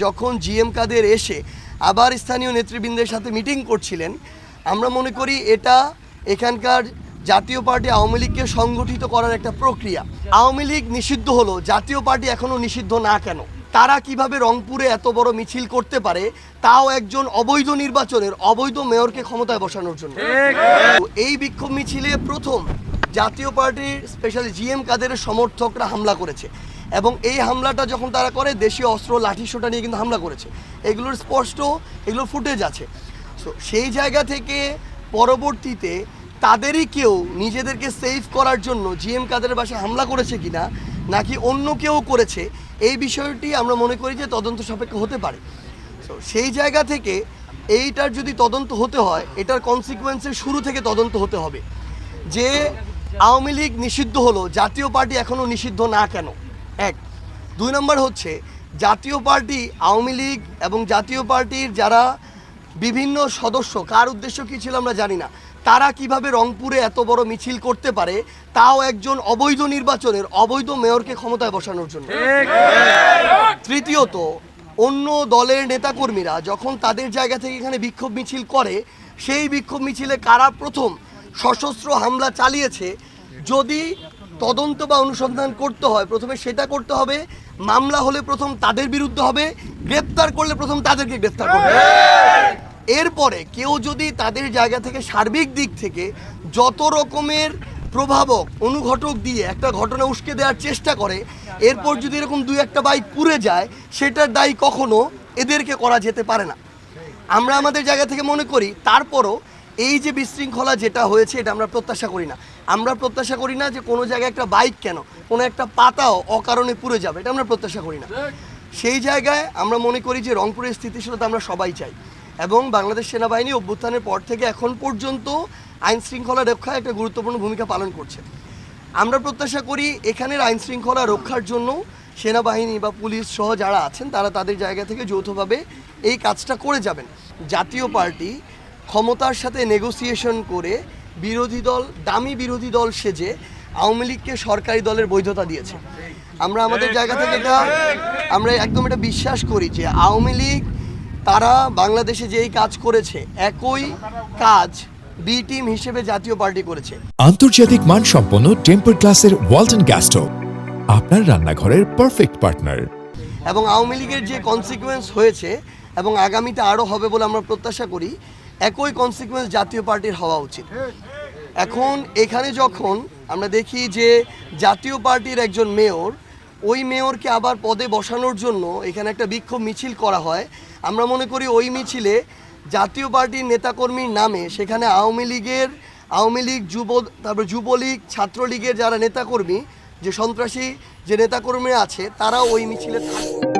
যখন জিএম কাদের এসে আবার স্থানীয় নেতৃবৃন্দের সাথে মিটিং করছিলেন, আমরা মনে করি এটা এখানকার জাতীয় পার্টি আওয়ামী লীগকে সংগঠিত করার একটা প্রক্রিয়া। আওয়ামী লীগ নিষিদ্ধ হলো, জাতীয় পার্টি এখনও নিষিদ্ধ না কেন? তারা কীভাবে রংপুরে এত বড় মিছিল করতে পারে, তাও একজন অবৈধ নির্বাচনের, অবৈধ মেয়রকে ক্ষমতায় বসানোর জন্য। এই বিক্ষোভ মিছিলে প্রথম জাতীয় পার্টির স্পেশালি জিএম কাদের সমর্থকরা হামলা করেছে। এবং এই হামলাটা যখন তারা করে, দেশীয় অস্ত্র লাঠিসোঁটা নিয়ে কিন্তু হামলা করেছে। এগুলোর স্পষ্ট, এগুলোর ফুটেজ আছে। সো সেই জায়গা থেকে পরবর্তীতে তাদেরই কেউ নিজেদেরকে সেভ করার জন্য জিএম কাদের বাসায় হামলা করেছে কিনা, নাকি অন্য কেউ করেছে, এই বিষয়টি আমরা মনে করি যে তদন্ত সাপেক্ষ হতে পারে। তো সেই জায়গা থেকে এইটার যদি তদন্ত হতে হয়, এটার কনসিকুয়েন্সের শুরু থেকে তদন্ত হতে হবে। যে আওয়ামী লীগ নিষিদ্ধ হলো, জাতীয় পার্টি এখনও নিষিদ্ধ না কেন? এক। দুই নম্বর হচ্ছে জাতীয় পার্টি আওয়ামী লীগ এবং জাতীয় পার্টির যারা বিভিন্ন সদস্য কার উদ্দেশ্য কী ছিল আমরা জানি না তারা কীভাবে রংপুরে এত বড় মিছিল করতে পারে তাও একজন অবৈধ নির্বাচনের অবৈধ মেয়রকে ক্ষমতায় বসানোর জন্য। তৃতীয়ত অন্য দলের নেতাকর্মীরা যখন তাদের জায়গা থেকে এখানে বিক্ষোভ মিছিল করে সেই বিক্ষোভ মিছিলে কারা প্রথম সশস্ত্র হামলা চালিয়েছে যদি তদন্ত বা অনুসন্ধান করতে হয়। প্রথমে সেটা করতে হবে, মামলা হলে প্রথম তাদের বিরুদ্ধে হবে, গ্রেপ্তার করলে প্রথম তাদেরকে গ্রেপ্তার করবে এরপরে কেউ যদি তাদের জায়গা থেকে সার্বিক দিক থেকে যত রকমের প্রভাবক, অনুঘটক দিয়ে একটা ঘটনা উস্কে দেওয়ার চেষ্টা করে, এরপর যদি এরকম দুই একটা বাইক পুড়ে যায়, সেটার দায়ী কখনো এদেরকে করা যেতে পারে না। আমরা আমাদের জায়গা থেকে মনে করি, তারপরও এই যে বিশৃঙ্খলা যেটা হয়েছে, এটা আমরা প্রত্যাশা করি না। আমরা প্রত্যাশা করি না যে কোনো জায়গায় একটা বাইক কেন, কোনো একটা পাতাও অকারণে পুড়ে যাবে, এটা আমরা প্রত্যাশা করি না। সেই জায়গায় আমরা মনে করি যে রংপুরের স্থিতিশীলতা আমরা সবাই চাই। এবং বাংলাদেশ সেনাবাহিনী অভ্যুত্থানের পর থেকে এখন পর্যন্ত আইন শৃঙ্খলা রক্ষায় একটা গুরুত্বপূর্ণ ভূমিকা পালন করছে। আমরা প্রত্যাশা করি এখানের আইন শৃঙ্খলা রক্ষার জন্য সেনাবাহিনী বা পুলিশ সহ যারা আছেন, তারা তাদের জায়গা থেকে যৌথভাবে এই কাজটা করে যাবেন। জাতীয় পার্টি ক্ষমতার সাথে নেগোসিয়েশন করে বিরোধী দল দামি বিরোধী দল সেজে আওয়ামী লীগকে সরকারি দলের বৈধতা দিয়েছে। আমরা আমাদের জায়গা থেকে এটা আমরা একদম এটা বিশ্বাস করি যে আওয়ামী লীগ তারা বাংলাদেশে যেই কাজ করেছে একই কাজ বি টিম হিসেবে জাতীয় পার্টি করেছে। আন্তর্জাতিক মানসম্পন্ন টেম্পার গ্লাসের ওয়ালটন গ্যাস আপনার রান্নাঘরের পারফেক্ট পার্টনার। এবং আওয়ামী লীগের যে কনসিকুয়েন্স হয়েছে এবং আগামীতে আরও হবে বলে আমরা প্রত্যাশা করি একই কনসিকুয়েন্স জাতীয় পার্টির হওয়া উচিত। এখন এখানে যখন আমরা দেখি যে জাতীয় পার্টির একজন মেয়র, ওই মেয়রকে আবার পদে বসানোর জন্য এখানে একটা বিক্ষোভ মিছিল করা হয়। আমরা মনে করি ওই মিছিলে জাতীয় পার্টির নেতাকর্মীর নামে সেখানে আওয়ামী লীগের, আওয়ামী লীগ যুব, তারপর যুবলীগ, ছাত্রলীগের যারা নেতাকর্মী, যে সন্ত্রাসী যে নেতাকর্মীরা আছে তারা ওই মিছিলে থাকবে।